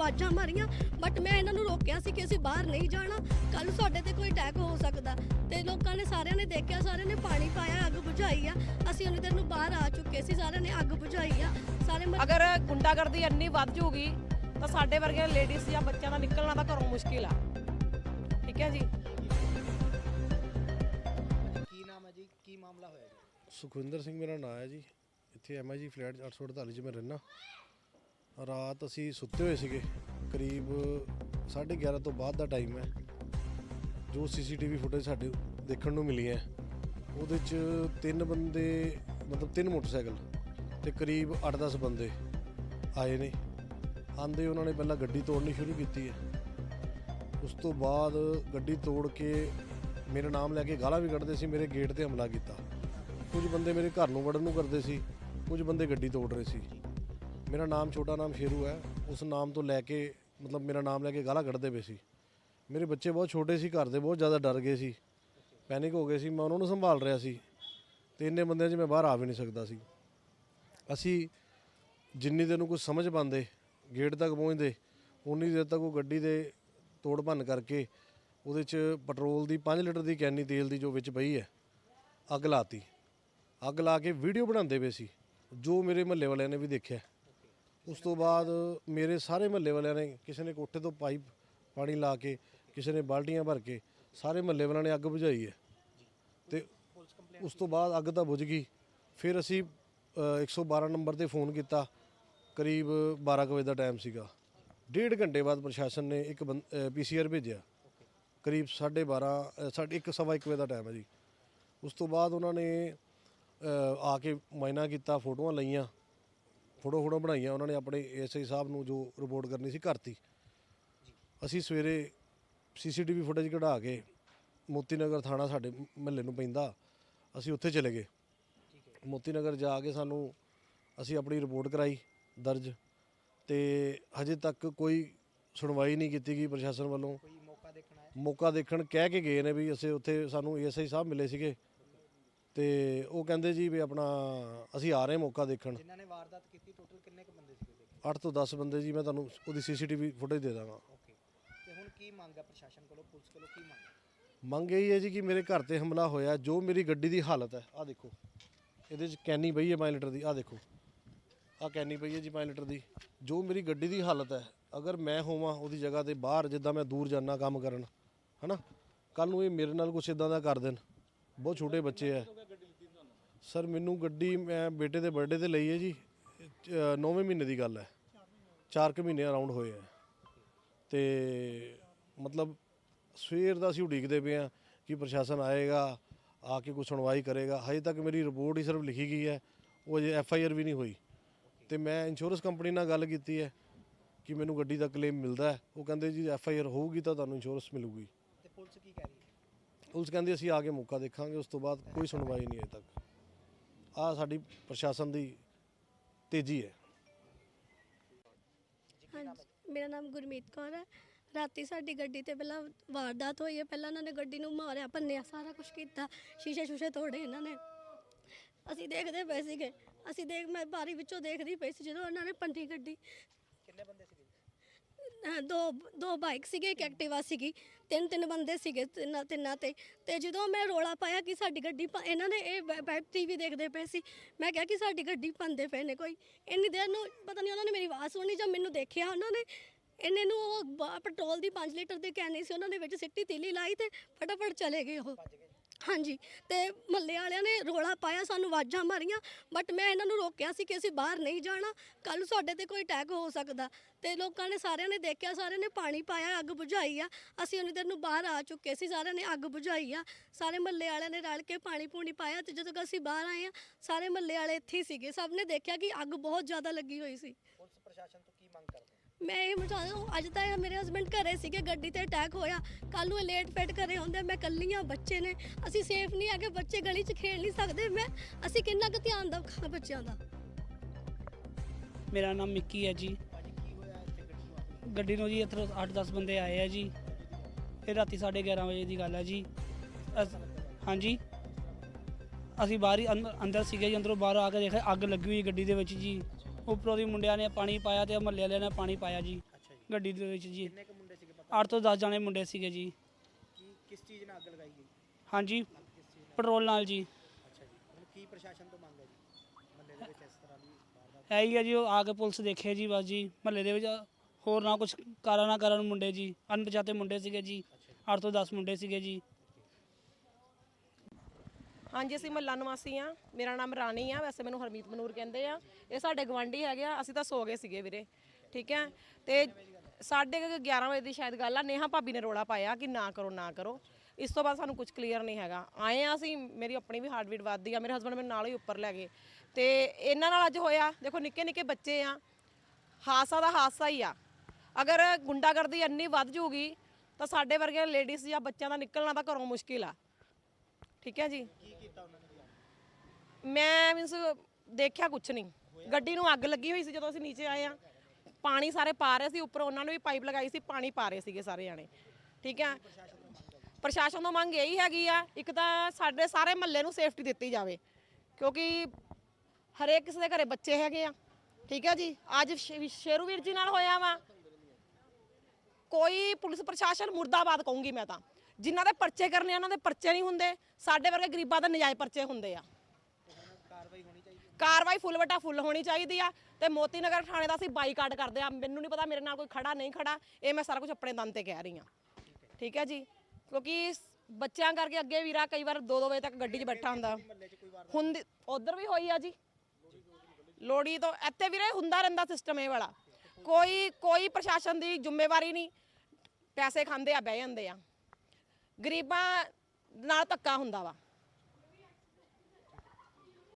ਆਵਾਜ਼ਾਂ ਮਾਰੀਆਂ ਬਟ ਮੈਂ ਇਹਨਾਂ ਨੂੰ ਰੋਕਿਆ ਸੀ ਕਿ ਅਸੀਂ ਬਾਹਰ ਨਹੀਂ ਜਾਣਾ। ਕੱਲ ਸਾਡੇ ਤੇ ਕੋਈ ਅਟੈਕ ਹੋ ਸਕਦਾ। ਤੇ ਲੋਕਾਂ ਨੇ ਸਾਰਿਆਂ ਨੇ ਦੇਖਿਆ ਸਾਰਿਆਂ ਨੇ ਪਾਣੀ ਪਾਇਆ ਅੱਗ ਬੁਝਾਈ ਆ। ਅਸੀਂ ਉਹਨੀ ਦੇਰ ਨੂੰ ਬਾਹਰ ਆ ਚੁੱਕੇ ਸੀ ਸਾਰਿਆਂ ਨੇ ਅੱਗ ਬੁਝਾਈ ਆ। ਸਾਰੇ ਅਗਰ ਗੁੰਡਾਗਰਦੀ ਇੰਨੀ ਵੱਧ ਜੂਗੀ ਤਾਂ ਸਾਡੇ ਵਰਗੇ ਲੇਡੀਜ਼ ਜਾਂ ਬੱਚਿਆਂ ਦਾ ਨਿਕਲਣਾ ਤਾਂ ਘਰੋਂ ਮੁਸ਼ਕਿਲ ਆ। ਠੀਕ ਹੈ ਜੀ? ਕੀ ਨਾਮ ਹੈ ਜੀ? ਕੀ ਮਾਮਲਾ ਹੋਇਆ ਜੀ? ਸੁਖਵਿੰਦਰ ਸਿੰਘ ਮੇਰਾ ਨਾਮ ਹੈ ਜੀ। ਇੱਥੇ ਐਮਆਈਜੀ ਫਲੈਟ 848 'ਚ ਮੈਂ ਰਹਿਣਾ ਰਾਤ ਅਸੀਂ ਸੁੱਤੇ ਹੋਏ ਸੀਗੇ, ਕਰੀਬ 11:30 ਤੋਂ ਬਾਅਦ ਦਾ ਟਾਈਮ ਹੈ, ਜੋ ਸੀਸੀਟੀਵੀ ਫੁਟੇਜ ਸਾਡੇ ਦੇਖਣ ਨੂੰ ਮਿਲੀ ਹੈ। ਉਹਦੇ 'ਚ ਤਿੰਨ ਬੰਦੇ, ਮਤਲਬ ਤਿੰਨ ਮੋਟਰਸਾਈਕਲ ਤੇ ਕਰੀਬ 8-10 ਬੰਦੇ ਆਏ ਨੇ। ਆਂਦੇ ਉਹਨਾਂ ਨੇ ਪਹਿਲਾਂ ਗੱਡੀ ਤੋੜਨੀ ਸ਼ੁਰੂ ਕੀਤੀ ਹੈ। ਉਸ ਤੋਂ ਬਾਅਦ ਗੱਡੀ ਤੋੜ ਕੇ ਮੇਰਾ ਨਾਮ ਲੈ ਕੇ ਗਾਲਾਂ ਵੀ ਕੱਢਦੇ ਸੀ, ਮੇਰੇ ਗੇਟ ਤੇ ਹਮਲਾ ਕੀਤਾ। ਕੁਝ ਬੰਦੇ ਮੇਰੇ ਘਰ ਨੂੰ ਵੜਨ ਨੂੰ ਕਰਦੇ ਸੀ, ਕੁਝ ਬੰਦੇ ਗੱਡੀ ਤੋੜ ਰਹੇ ਸੀ। ਮੇਰਾ ਨਾਮ, ਛੋਟਾ ਨਾਮ ਸ਼ੇਰੂ ਹੈ। ਉਸ ਨਾਮ ਤੋਂ ਲੈ ਕੇ, ਮਤਲਬ ਮੇਰਾ ਨਾਮ ਲੈ ਕੇ ਗਾਲਾਂ ਕੱਢਦੇ ਪਏ ਸੀ। ਮੇਰੇ ਬੱਚੇ ਬਹੁਤ ਛੋਟੇ ਸੀ, ਘਰ ਦੇ ਬਹੁਤ ਜ਼ਿਆਦਾ ਡਰ ਗਏ ਸੀ। ਪੈਨਿਕ ਹੋ ਗਏ ਸੀ, ਮੈਂ ਉਹਨਾਂ ਨੂੰ ਸੰਭਾਲ ਰਿਹਾ ਸੀ। ਤੇ ਇੰਨੇ ਬੰਦਿਆਂ 'ਚ ਮੈਂ ਬਾਹਰ ਆ ਵੀ ਨਹੀਂ ਸਕਦਾ ਸੀ। ਅਸੀਂ ਜਿੰਨੀ ਦੇਰ ਨੂੰ ਕੁਝ ਸਮਝ ਪਾਉਂਦੇ ਗੇਟ ਤੱਕ ਪਹੁੰਚਦੇ ਉਨੀ ਦੇਰ ਤੱਕ ਉਹ ਗੱਡੀ ਦੇ ਤੋੜ ਭੰਨ ਕਰਕੇ ਉਹਦੇ 'ਚ ਪੈਟਰੋਲ ਦੀ 5 ਲੀਟਰ ਦੀ ਕੈਨੀ ਤੇਲ ਦੀ ਜੋ ਵਿੱਚ ਪਈ ਹੈ, ਅੱਗ ਲਾਤੀ। ਅੱਗ ਲਾ ਕੇ ਵੀਡੀਓ ਬਣਾਉਂਦੇ ਪਏ ਸੀ। ਜੋ ਮੇਰੇ ਮਹੱਲੇ ਵਾਲਿਆਂ ਨੇ ਵੀ ਦੇਖਿਆ। ਉਸ ਤੋਂ ਬਾਅਦ ਮੇਰੇ ਸਾਰੇ ਮਹੱਲੇ ਵਾਲਿਆਂ ਨੇ ਕਿਸੇ ਨੇ ਕੋਠੇ ਤੋਂ ਪਾਈਪ ਪਾਣੀ ਲਾ ਕੇ ਕਿਸੇ ਨੇ ਬਾਲਟੀਆਂ ਭਰ ਕੇ ਸਾਰੇ ਮਹੱਲੇ ਵਾਲਿਆਂ ਨੇ ਅੱਗ ਬੁਝਾਈ ਹੈ। ਤੇ ਉਸ ਤੋਂ ਬਾਅਦ ਅੱਗ ਤਾਂ ਬੁਝ ਗਈ। ਫਿਰ ਅਸੀਂ ਅ, 112 ਨੰਬਰ ਤੇ ਫੋਨ ਕੀਤਾ। ਕਰੀਬ 12 ਕੁ ਵਜੇ ਦਾ ਟਾਈਮ ਸੀਗਾ। ਡੇਢ ਘੰਟੇ ਬਾਅਦ ਪ੍ਰਸ਼ਾਸਨ ਨੇ ਇੱਕ ਪੀਸੀਆਰ ਭੇਜਿਆ। ਕਰੀਬ 12:30 ਸਾਢੇ ਇੱਕ ਸਵਾ ਇੱਕ ਵਜੇ ਦਾ ਟਾਈਮ ਹੈ ਜੀ। ਉਸ ਤੋਂ ਬਾਅਦ ਉਹਨਾਂ ਨੇ ਆ ਕੇ ਮਾਇਨਾ ਕੀਤਾ ਫੋਟੋਆਂ ਲਈਆਂ। ਫੋਟੋ ਫੋਟੋ ਬਣਾਈਆਂ ਉਹਨਾਂ ਨੇ ਆਪਣੇ ਐਸਆਈ ਸਾਹਿਬ ਨੂੰ ਜੋ ਰਿਪੋਰਟ ਕਰਨੀ ਸੀ ਕਰਤੀ ਅਸੀਂ ਸਵੇਰੇ ਸੀਸੀਟੀਵੀ ਫੁਟੇਜ ਕਢਾ ਕੇ ਮੋਤੀ ਨਗਰ ਥਾਣਾ ਸਾਡੇ ਮਹੱਲੇ ਨੂੰ ਪੈਂਦਾ ਅਸੀਂ ਉੱਥੇ ਚਲੇ ਗਏ। ਮੋਤੀ ਨਗਰ ਜਾ ਕੇ ਸਾਨੂੰ ਅਸੀਂ ਆਪਣੀ ਰਿਪੋਰਟ ਕਰਾਈ ਦਰਜ ਤੇ ਹਜੇ ਤੱਕ ਕੋਈ ਸੁਣਵਾਈ ਨਹੀਂ ਕੀਤੀ ਗਈ ਪ੍ਰਸ਼ਾਸਨ ਵੱਲੋਂ। ਮੌਕਾ ਦੇਖਣਾ ਹੈ ਮੌਕਾ ਦੇਖਣ ਕਹਿ ਕੇ ਗਏ ਨੇ ਵੀ ਅਸੀਂ ਉੱਥੇ ਸਾਨੂੰ ਏਐਸਆਈ ਸਾਹਿਬ ਮਿਲੇ ਸੀਗੇ। ਤੇ ਉਹ ਕਹਿੰਦੇ ਜੀ ਵੀ ਆਪਣਾ ਅਸੀਂ ਆ ਰਹੇ ਹਾਂ ਮੌਕਾ ਦੇਖਣ। ਜਿਨ੍ਹਾਂ ਨੇ ਵਾਰਦਾਤ ਕੀਤੀ ਟੋਟਲ ਕਿੰਨੇ ਕੁ ਬੰਦੇ ਸੀਗੇ ਦੇਖੋ? 8 ਤੋਂ 10 ਬੰਦੇ ਜੀ ਮੈਂ ਤੁਹਾਨੂੰ ਉਹਦੀ ਸੀਸੀਟੀਵੀ ਫੁਟੇਜ ਦੇ ਦਾਂਗਾ। ਓਕੇ ਤੇ ਹੁਣ ਕੀ ਮੰਗ ਹੈ ਪ੍ਰਸ਼ਾਸਨ ਕੋਲੋਂ ਪੁਲਿਸ ਕੋਲੋਂ ਕੀ ਮੰਗ ਹੈ ਮੰਗ ਇਹੀ ਹੈ ਜੀ ਕਿ ਮੇਰੇ ਘਰ ਤੇ ਹਮਲਾ ਹੋਇਆ ਜੋ ਮੇਰੀ ਗੱਡੀ ਦੀ ਹਾਲਤ ਹੈ ਆਹ ਦੇਖੋ। ਇਹਦੇ 'ਚ ਕੈਨੀ ਪਈ ਹੈ 5 ਲੀਟਰ ਦੀ ਆਹ ਦੇਖੋ। ਆਹ ਕੈਨੀ ਪਈ ਹੈ ਜੀ 5 ਲੀਟਰ ਦੀ। ਜੋ ਮੇਰੀ ਗੱਡੀ ਦੀ ਹਾਲਤ ਹੈ ਅਗਰ ਮੈਂ ਹੋਵਾਂ ਉਹਦੀ ਜਗ੍ਹਾ ਤੇ ਬਾਹਰ ਜਿੱਦਾਂ ਮੈਂ ਦੂਰ ਜਾਣਾ ਕੰਮ ਕਰਨ ਹਨਾ? ਕੱਲ ਨੂੰ ਇਹ ਮੇਰੇ ਨਾਲ ਕੁਛ ਇਦਾਂ ਦਾ ਕਰ ਦੇਣ। ਬਹੁਤ ਛੋਟੇ ਬੱਚੇ ਐ ਸਰ ਮੈਨੂੰ ਗੱਡੀ ਮੈਂ ਬੇਟੇ ਦੇ ਬਰਥਡੇ ਤੇ ਲਈ ਹੈ ਜੀ। 9ਵੇਂ ਮਹੀਨੇ ਦੀ ਗੱਲ ਹੈ। 4 ਕੁ ਮਹੀਨੇ ਅਰਾਊਂਡ ਹੋਏ ਹੈ। ਤੇ ਮਤਲਬ ਸਵੇਰ ਦਾ ਅਸੀਂ ਉਡੀਕਦੇ ਪਏ ਆ ਕਿ ਪ੍ਰਸ਼ਾਸਨ ਆਏਗਾ ਆ ਕੇ ਕੋਈ ਸੁਣਵਾਈ ਕਰੇਗਾ। ਹਜੇ ਤੱਕ ਮੇਰੀ ਰਿਪੋਰਟ ਹੀ ਸਿਰਫ ਲਿਖੀ ਗਈ ਹੈ। ਉਹ ਅਜੇ ਐਫ ਆਈ ਆਰ ਵੀ ਨਹੀਂ ਹੋਈ। ਤੇ ਮੈਂ ਇੰਸ਼ੋਰੈਂਸ ਕੰਪਨੀ ਨਾਲ ਗੱਲ ਕੀਤੀ ਹੈ ਕਿ ਮੈਨੂੰ ਗੱਡੀ ਦਾ ਕਲੇਮ ਮਿਲਦਾ ਉਹ ਕਹਿੰਦੇ ਜੀ ਐਫ ਆਈ ਆਰ ਹੋਊਗੀ ਤਾਂ ਤੁਹਾਨੂੰ ਇੰਸ਼ੋਰੈਂਸ ਮਿਲੂਗੀ। ਤੇ ਪੁਲਿਸ ਕੀ ਕਹਿ ਰਹੀ ਹੈ? ਪੁਲਿਸ ਕਹਿੰਦੀ ਅਸੀਂ ਆ ਕੇ ਮੌਕਾ ਦੇਖਾਂਗੇ ਉਸ ਤੋਂ ਬਾਅਦ ਕੋਈ ਸੁਣਵਾਈ ਨਹੀਂ ਅਜੇ ਤੱਕ। ਆ ਸਾਡੀ ਪ੍ਰਸ਼ਾਸਨ ਦੀ ਤੇਜ਼ੀ ਹੈ। ਹਾਂਜੀ ਮੇਰਾ ਨਾਮ ਗੁਰਮੀਤ ਕੌਰ ਹੈ। ਰਾਤੀ ਸਾਡੀ ਗੱਡੀ ਤੇ ਪਹਿਲਾਂ ਵਾਰਦਾਤ ਹੋਈ ਹੈ। ਪਹਿਲਾਂ ਉਹਨਾਂ ਨੇ ਗੱਡੀ ਨੂੰ ਮਾਰਿਆ ਭੰਨਿਆ ਸਾਰਾ ਕੁਝ ਕੀਤਾ ਸ਼ੀਸ਼ੇ ਸ਼ੂਸ਼ੇ ਤੋੜੇ ਇਹਨਾਂ ਨੇ। ਅਸੀਂ ਦੇਖਦੇ ਪਏ ਸੀਗੇ। ਅਸੀਂ ਦੇਖ ਮੈਂ ਬਾਰੀ ਵਿੱਚੋਂ ਦੇਖਦੀ ਪਈ ਸੀ ਜਦੋਂ ਉਹਨਾਂ ਨੇ ਪੰਨੀ ਗੱਡੀ। ਕਿੰਨੇ ਬੰਦੇ ਅਹ ਦੋ ਦੋ ਬਾਈਕ ਸੀਗੇ ਇੱਕ ਐਕਟਿਵਾ ਸੀਗੀ। ਤਿੰਨ ਤਿੰਨ ਬੰਦੇ ਸੀਗੇ ਤਿੰਨਾਂ ਤਿੰਨਾਂ ਤੇ। ਤੇ ਜਦੋਂ ਮੈਂ ਰੋਲਾ ਪਾਇਆ ਕਿ ਸਾਡੀ ਗੱਡੀ ਭੰ- ਇਹਨਾਂ ਨੇ ਇਹ ਵੈਬ ਟੀਵੀ ਦੇਖਦੇ ਪਏ ਸੀ। ਮੈਂ ਕਿਹਾ ਕਿ ਸਾਡੀ ਗੱਡੀ ਭੰਦੇ ਪਏ ਨੇ ਕੋਈ। ਇੰਨੀ ਦੇਰ ਨੂੰ ਪਤਾ ਨਹੀਂ ਉਹਨਾਂ ਨੇ ਮੇਰੀ ਆਵਾਜ਼ ਸੁਣੀ ਜਾਂ ਮੈਨੂੰ ਦੇਖਿਆ। ਉਹਨਾਂ ਨੇ ਇਹਨੇ ਨੂੰ ਉਹ ਬ- ਪੈਟਰੋਲ ਦੀ 5 ਲੀਟਰ ਦੀ ਕੈਨੀ ਸੀ ਉਹਨਾਂ ਨੇ ਵਿੱਚ ਸਿੱਟੀ ਤੀਲੀ ਲਾਈ ਤੇ ਫਟਾਫਟ ਚਲੇ ਗਏ ਉਹ। ਹਾਂਜੀ, ਤੇ ਮਹੱਲੇ ਵਾਲਿਆਂ ਨੇ ਰੋਲਾ ਪਾਇਆ, ਸਾਨੂੰ ਆਵਾਜ਼ਾਂ ਮਾਰੀਆਂ ਬਟ ਮੈਂ ਇਹਨਾਂ ਨੂੰ ਰੋਕਿਆ ਸੀ ਕਿ ਅਸੀਂ ਬਾਹਰ ਨਹੀਂ ਜਾਣਾ ਕੱਲ ਸਾਡੇ ਤੇ ਕੋਈ ਅਟੈਕ ਹੋ ਸਕਦਾ। ਤੇ ਲੋਕਾਂ ਨੇ ਸਾਰਿਆਂ ਨੇ ਦੇਖਿਆ, ਸਾਰਿਆਂ ਨੇ ਪਾਣੀ ਪਾਇਆ, ਅੱਗ ਬੁਝਾਈ ਆ। ਅਸੀਂ ਉਨੀ ਦੇਰ ਨੂੰ ਬਾਹਰ ਆ ਚੁੱਕੇ ਸੀ, ਸਾਰਿਆਂ ਨੇ ਅੱਗ ਬੁਝਾਈ ਆ। ਸਾਰੇ ਮਹੱਲੇ ਵਾਲਿਆਂ ਨੇ ਰਲ ਕੇ ਪਾਣੀ ਪੂਣੀ ਪਾਇਆ ਤੇ ਜਦੋਂ ਅਸੀਂ ਬਾਹਰ ਆਏ ਆ, ਸਾਰੇ ਮਹੱਲੇ ਵਾਲੇ ਇੱਥੇ ਹੀ ਸੀਗੇ। ਸਭ ਨੇ ਦੇਖਿਆ ਕਿ ਅੱਗ ਬਹੁਤ ਜ਼ਿਆਦਾ ਲੱਗੀ ਹੋਈ ਸੀ। ਪੁਲਿਸ ਪ੍ਰਸ਼ਾਸਨ ਤੋਂ ਮੈਂ ਇਹ ਚਾਹੁੰਦਾ ਹਾਂ ਅੱਜ ਤਾਂ ਮੇਰੇ ਹਸਬੰਡ ਘਰੇ ਸੀਗੇ, ਗੱਡੀ ਤੇ ਅਟੈਕ ਹੋਇਆ। ਕੱਲ ਨੂੰ ਇਹ ਲੇਟ ਫੇਟ ਘਰੇ ਹੁੰਦੇ ਮੈਂ ਕੱਲੀਆਂ ਬੱਚੇ ਨੇ। ਅਸੀਂ ਸੇਫ ਨਹੀਂ ਹੈਗੇ, ਬੱਚੇ ਗਲੀ 'ਚ ਖੇਡ ਨਹੀਂ ਸਕਦੇ। ਮੈਂ, ਅਸੀਂ ਕਿੰਨਾ ਕੁ ਧਿਆਨ ਦਵਾਂ ਬੱਚਿਆਂ ਦਾ? ਮੇਰਾ ਨਾਮ ਮਿੱਕੀ ਹੈ ਜੀ। ਗੱਡੀ ਨੂੰ ਜੀ ਇੱਥੇ 8-10 ਬੰਦੇ ਆਏ ਆ ਜੀ। ਇਹ ਰਾਤੀ 11:30 ਵਜੇ ਦੀ ਗੱਲ ਹੈ ਜੀ। ਹਾਂਜੀ। ਅਸੀਂ ਬਾਹਰ ਹੀ ਅੰਦਰ- ਅੰਦਰ ਸੀਗੇ ਜੀ, ਅੰਦਰੋਂ ਬਾਹਰ ਆ ਕੇ ਦੇਖਿਆ, ਅੱਗ ਲੱਗੀ ਹੋਈ ਗੱਡੀ ਦੇ ਵਿੱਚ ਜੀ। ਉੱਪਰੋਂ ਦੀ ਮੁੰਡਿਆਂ ਨੇ ਪਾਣੀ ਪਾਇਆ ਤੇ ਮਹੱਲੇ ਵਾਲਿਆਂ ਨੇ ਪਾਣੀ ਪਾਇਆ ਜੀ। ਅੱਛਾ ਜੀ। ਗੱਡੀ ਦੇ ਵਿੱਚ ਜੀ। ਕਿੰਨੇ ਕੁ ਮੁੰਡੇ ਸੀਗੇ ਪਤਾ? 8 ਤੋਂ 10 ਜਾਣੇ ਮੁੰਡੇ ਸੀਗੇ ਜੀ। ਕੀ ਕਿਸ ਚੀਜ਼ ਨਾਲ ਅੱਗ ਲਗਾਈ ਗਈ? ਹਾਂਜੀ। ਅੱਗ ਕਿਸ ਚੀਜ਼ ਨਾਲ? ਪੈਟਰੋਲ ਨਾਲ ਜੀ। ਅੱਛਾ ਜੀ। ਹੁਣ ਕੀ ਪ੍ਰਸ਼ਾਸਨ ਤੋਂ ਮੰਗ ਹੈ ਜੀ? ਮੱਲੇ ਦੇ ਵਿੱਚ ਇਸ ਤਰ੍ਹਾਂ ਦੀ ਵਾਰਦਾਤ? ਹੈ ਹੀ ਆ ਜੀ ਉਹ ਆ ਕੇ ਪੁਲਿਸ ਦੇਖੇ ਜੀ ਬਸ ਜੀ। ਮਹੱਲੇ ਦੇ ਵਿੱਚ ਹੋਰ ਨਾ ਕੁਝ ਕਾਰਾ ਨਾ ਕਰਨ ਮੁੰਡੇ ਜੀ। ਅਣਪਛਾਤੇ ਮੁੰਡੇ ਸੀਗੇ ਜੀ। 8 ਤੋਂ 10 ਮੁੰਡੇ ਸੀਗੇ ਜੀ। ਹਾਂਜੀ, ਅਸੀਂ ਮਹੱਲਾ ਨਿਵਾਸੀ ਆ ਮੇਰਾ ਨਾਮ ਰਾਣੀ ਆ। ਵੈਸੇ ਮੈਨੂੰ ਹਰਮੀਤ ਮਨੂਰ ਕਹਿੰਦੇ ਆ। ਇਹ ਸਾਡੇ ਗਵਾਂਢੀ ਹੈਗੇ ਆ। ਅਸੀਂ ਤਾਂ ਸੋ ਗਏ ਸੀਗੇ ਵੀਰੇ। ਠੀਕ ਹੈ? ਤੇ ਸਾਢੇ ਕੁ 11 ਵਜੇ ਦੀ ਸ਼ਾਇਦ ਗੱਲ ਆ। ਨੇਹਾ ਭਾਬੀ ਨੇ ਰੋਲਾ ਪਾਇਆ ਕਿ ਨਾ ਕਰੋ ਨਾ ਕਰੋ। ਇਸ ਤੋਂ ਬਾਅਦ ਸਾਨੂੰ ਕੁਝ ਕਲੀਅਰ ਨਹੀਂ ਹੈਗਾ। ਆਏ ਆ ਅਸੀਂ। ਮੇਰੀ ਆਪਣੀ ਵੀ ਹਾਰਟ ਵੱਧਦੀ ਆ। ਮੇਰੇ ਹਸਬੰਡ ਮੈਨੂੰ ਨਾਲ ਹੀ ਉੱਪਰ ਲੈ ਗਏ। ਤੇ ਇਹਨਾਂ ਨਾਲ ਅੱਜ ਹੋਇਆ। ਦੇਖੋ, ਨਿੱਕੇ ਨਿੱਕੇ ਬੱਚੇ ਆ। ਹਾਸਾ ਦਾ ਹਾਸਾ ਹੀ ਆ। ਅਗਰ ਗੁੰਡਾਗਰਦੀ ਇੰਨੀ ਵੱਧ ਜੂਗੀ, ਤਾਂ ਸਾਡੇ ਵਰਗੇ ਲੇਡੀਜ਼ ਜਾਂ ਬੱਚਿਆਂ ਦਾ ਨਿਕਲਣਾ ਤਾਂ ਘਰੋਂ ਮੁਸ਼ਕਿਲ ਆ। ਠੀਕ ਹੈ ਜੀ? ਮੈਂ ਮੀਨਸ ਦੇਖਿਆ ਕੁਛ ਨਹੀਂ। ਗੱਡੀ ਨੂੰ ਅੱਗ ਲੱਗੀ ਹੋਈ ਸੀ ਜਦੋਂ ਅਸੀਂ ਨੀਚੇ ਆਏ ਆ ਪਾਣੀ ਸਾਰੇ ਪਾ ਰਹੇ ਸੀ ਉੱਪਰ ਉਹਨਾਂ ਨੇ ਵੀ ਪਾਈਪ ਲਗਾਈ ਸੀ ਪਾਣੀ ਪਾ ਰਹੇ ਸੀਗੇ ਸਾਰੇ ਜਾਣੇ। ਠੀਕ ਹੈ? ਪ੍ਰਸ਼ਾਸਨ ਤੋਂ ਮੰਗ ਇਹੀ ਹੈਗੀ ਆ ਇੱਕ ਤਾਂ ਸਾਡੇ ਸਾਰੇ ਮਹੱਲੇ ਨੂੰ ਸੇਫਟੀ ਦਿੱਤੀ ਜਾਵੇ। ਕਿਉਂਕਿ ਹਰੇਕ ਕਿਸੇ ਦੇ ਘਰੇ ਬੱਚੇ ਹੈਗੇ ਆ। ਠੀਕ ਹੈ ਜੀ? ਅੱਜ ਸ਼ੇ- ਸ਼ੇਰੂ ਵੀਰ ਜੀ ਨਾਲ ਹੋਇਆ ਵਾ। ਕੋਈ ਪੁਲਿਸ ਪ੍ਰਸ਼ਾਸਨ ਮੁਰਦਾਬਾਦ ਕਹੂੰਗੀ ਮੈਂ ਤਾਂ। ਜਿਨ੍ਹਾਂ ਦੇ ਪਰਚੇ ਕਰਨੇ ਆ, ਉਹਨਾਂ ਦੇ ਪਰਚੇ ਨਹੀਂ ਹੁੰਦੇ। ਸਾਡੇ ਵਰਗੇ ਗਰੀਬਾਂ ਦੇ ਨਜਾਇਜ਼ ਪਰਚੇ ਹੁੰਦੇ ਆ। ਕਾਰਵਾਈ ਹੋਣੀ ਚਾਹੀਦੀ ਕਾਰਵਾਈ ਫੁੱਲ ਵਟਾ ਫੁੱਲ ਹੋਣੀ ਚਾਹੀਦੀ ਆ ਤੇ ਮੋਤੀ ਨਗਰ ਥਾਣੇ ਦਾ ਅਸੀਂ ਬਾਈਕਾਟ ਕਰਦੇ ਆ। ਮੈਨੂੰ ਨਹੀਂ ਪਤਾ, ਮੇਰੇ ਨਾਲ ਕੋਈ ਖੜਾ ਨਹੀਂ ਖੜਾ। ਇਹ ਮੈਂ ਸਾਰਾ ਕੁਝ ਆਪਣੇ ਦਮ ਤੇ ਕਹਿ ਰਹੀ ਆ। ਠੀਕ ਹੈ ਜੀ? ਕਿਉਂਕਿ ਬੱਚਿਆਂ ਕਰਕੇ ਅੱਗੇ ਵੀਰਾ ਕਈ ਵਾਰ 2-2 ਵਜੇ ਤੱਕ ਗੱਡੀ 'ਚ ਬੈਠਾ ਹੁੰਦਾ। ਹੁਣ ਉਧਰ ਵੀ ਹੋਈ ਆ ਜੀ? ਲੋੜੀ ਤੋਂ ਇੱਥੇ ਵੀਰੇ ਹੁੰਦਾ ਰਹਿੰਦਾ ਸਿਸਟਮ ਇਹ ਵਾਲਾ। ਕੋਈ ਕੋਈ ਪ੍ਰਸ਼ਾਸਨ ਦੀ ਜ਼ਿੰਮੇਵਾਰੀ ਨਹੀਂ। ਪੈਸੇ ਖਾਂਦੇ ਆ, ਬਹਿ ਜਾਂਦੇ ਆ। ਗਰੀਬਾਂ ਨਾਲ ਧੱਕਾ ਹੁੰਦਾ ਵਾ।